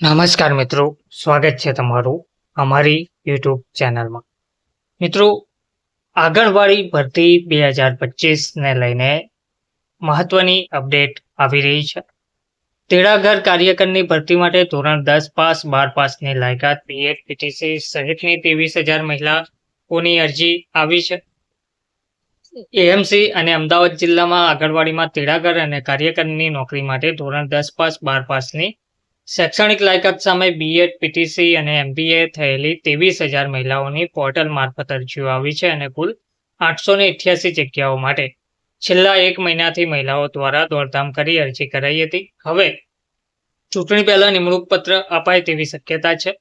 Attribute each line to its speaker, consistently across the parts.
Speaker 1: નમસ્કાર મિત્રો, સ્વાગત છે તમારું અમારી યુટ્યુબ ચેનલમાં. મિત્રો, આંગણવાડી ભરતી બે હજાર પચીસને લઈને મહત્વની અપડેટ આવી રહી છે. તેડાગર કાર્યકરની ભરતી માટે ધોરણ દસ પાસ બાર પાસની લાયકાત બીએડ પીટીસી સહિતની ત્રેવીસ હજાર મહિલાઓની અરજી આવી છે. એએમસી અને અમદાવાદ જિલ્લામાં આંગણવાડીમાં તેડાગર અને કાર્યકરની નોકરી માટે ધોરણ દસ પાસ બાર પાસની શૈક્ષણિક લાયકાત સામે બીએડ પીટીસી અને એમબીએ થયેલી ત્રેવીસ હજાર મહિલાઓની પોર્ટલ મારફત અરજીઓ આવી છે અને કુલ આઠસો ને અઠ્યાસી જગ્યાઓ માટે છેલ્લા એક મહિનાથી મહિલાઓ દ્વારા દોડધામ કરી અરજી કરાઈ હતી. હવે ચૂંટણી પહેલા નિમણૂક પત્ર અપાય તેવી શક્યતા છે.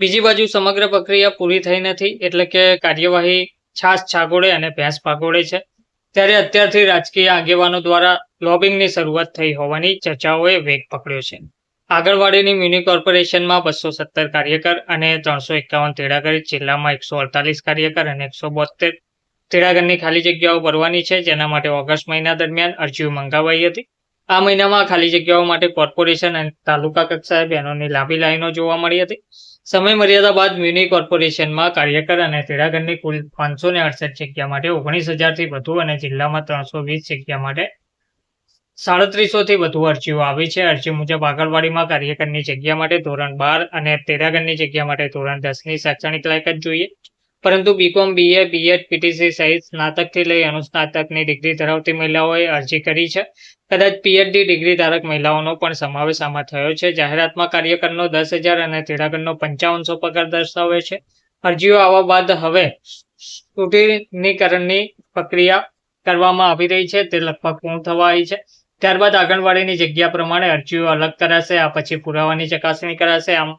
Speaker 1: બીજી બાજુ સમગ્ર પ્રક્રિયા પૂરી થઈ નથી એટલે કે કાર્યવાહી છાસ છાગોડે અને ભેંસ પાગોડે છે. ત્યારે અત્યારથી રાજકીય આગેવાનો દ્વારા લોબિંગની શરૂઆત થઈ હોવાની ચર્ચાઓએ વેગ પકડ્યો છે. આંગણવાડીની મ્યુનિ કોર્પોરેશનમાં બસો સત્તર કાર્યકર અને ત્રણસો એકાવન તેડાગર જિલ્લામાં એકસો અડતાલીસ કાર્યકર અને એકસો બોતેર તેડાગરની ખાલી જગ્યાઓ ભરવાની છે. જેના માટે ઓગસ્ટ મહિના દરમિયાન અરજીઓ મંગાવાઈ હતી. આ મહિનામાં ખાલી જગ્યાઓ માટે કોર્પોરેશન અને તાલુકા કક્ષાએ બહેનોની લાંબી લાઈનો જોવા મળી હતી. સમય મર્યાદા બાદ મ્યુનિ કોર્પોરેશનમાં કાર્યકર અને તેડાગરની કુલ પાંચસો ને અડસઠ જગ્યા માટે ઓગણીસ હજારથી વધુ અને જિલ્લામાં ત્રણસો વીસ જગ્યા માટે સાડત્રીસો થી વધુ અરજીઓ આવી છે. અરજી મુજબ આંગણવાડીમાં કાર્યકરની જગ્યા માટે ધોરણ બાર અને તેરાગરની જગ્યા માટે ધોરણ દસની શૈક્ષણિક લાયકાત જોઈએ. પરંતુ બીકોમ બીએ બીએડ પીટીસી સહિત સ્નાતકથી લઈ અનુસ્નાતકની ડિગ્રી ધરાવતી મહિલાઓએ અરજી કરી છે. કદાચ પીએચડી ડિગ્રી ધારક મહિલાઓનો પણ સમાવેશ આમાં થયો છે. જાહેરાતમાં કાર્યકરનો દસ હજાર અને તેડાગરનો પંચાવનસો પગાર દર્શાવે છે. અરજીઓ આવવા બાદ હવે સ્ફુટીકરણની પ્રક્રિયા કરવામાં આવી રહી છે. તે લગભગ પૂર્ણ થવા આવી છે. ત્યારબાદ આંગણવાડીની જગ્યા પ્રમાણે અરજીઓ અલગ કરાશે, આ પછી પુરાવાની ચકાસણી કરાશે. આમ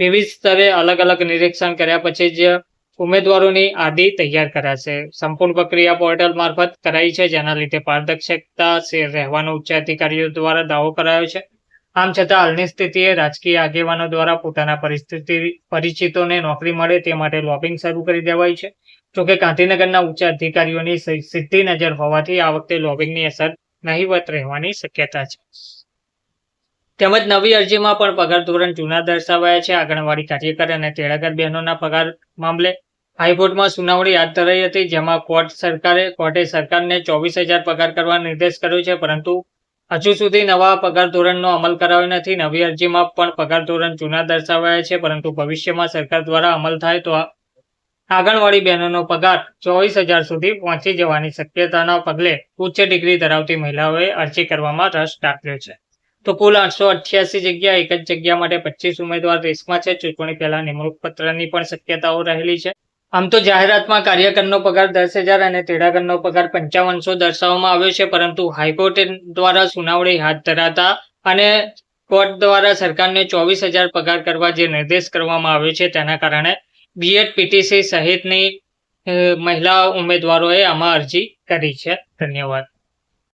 Speaker 1: વિવિધ સ્તરે અલગ અલગ નિરીક્ષણ કર્યા પછી જ ઉમેદવારોની યાદી તૈયાર કરાશે. સંપૂર્ણ પ્રક્રિયા પોર્ટલ મારફત કરાઈ છે, જેના લીધે પારદર્શકતા રહેવાનો ઉચ્ચ અધિકારીઓ દ્વારા દાવો કરાયો છે. આમ છતાં હાલની સ્થિતિએ રાજકીય આગેવાનો દ્વારા પોતાના પરિસ્થિતિ, પરિચિતોને નોકરી મળે તે માટે લોબિંગ શરૂ કરી દેવાય છે. જોકે ગાંધીનગરના ઉચ્ચ અધિકારીઓની સીધી નજર હોવાથી આ વખતે લોબિંગની અસર નહીવત રહેવાની શક્યતા છે. તેમજ નવી અરજીમાં પણ પગાર ધોરણ જૂના દર્શાવાયા છે. આંગણવાડી કાર્યકર અને તેડાગર બહેનોના પગાર મામલે હાઈકોર્ટમાં સુનાવણી હાથ ધરાઈ હતી, જેમાં કોર્ટ સરકારે, કોર્ટે સરકારને ચોવીસ હજાર પગાર કરવા નિર્દેશ કર્યો છે. પરંતુ હજુ સુધી નવા પગાર ધોરણનો અમલ કરાયો નથી. નવી અરજીમાં પણ પગાર ધોરણ જૂના દર્શાવાયા છે. પરંતુ ભવિષ્યમાં સરકાર દ્વારા અમલ થાય તો આંગણવાડી બહેનોનો પગાર ચોવીસ હજાર સુધી પહોંચી જવાની શક્યતાના પગલે ઉચ્ચ ડિગ્રી ધરાવતી મહિલાઓએ અરજી કરવામાં રસ દાખવ્યો છે. તો કુલ આઠસો અઠ્યાસી જગ્યા એક જ જગ્યા માટે પચીસ ઉમેદવાર રેસમાં છે. ચૂંટણી પહેલા નિમણૂક પત્રની પણ શક્યતાઓ રહેલી છે. આમ તો જાહેરાતમાં કાર્યકરનો પગાર દસ હજાર અને તેડાગરનો પગાર પંચાવનસો દર્શાવવામાં આવ્યો છે. પરંતુ હાઈકોર્ટ દ્વારા સુનાવણી હાથ ધરાતા અને કોર્ટ દ્વારા સરકારને ચોવીસ હજાર પગાર કરવા જે નિર્દેશ કરવામાં આવ્યો છે, તેના કારણે બીએડ પીટીસી સહિતની મહિલા ઉમેદવારોએ આમાં અરજી કરી છે. ધન્યવાદ.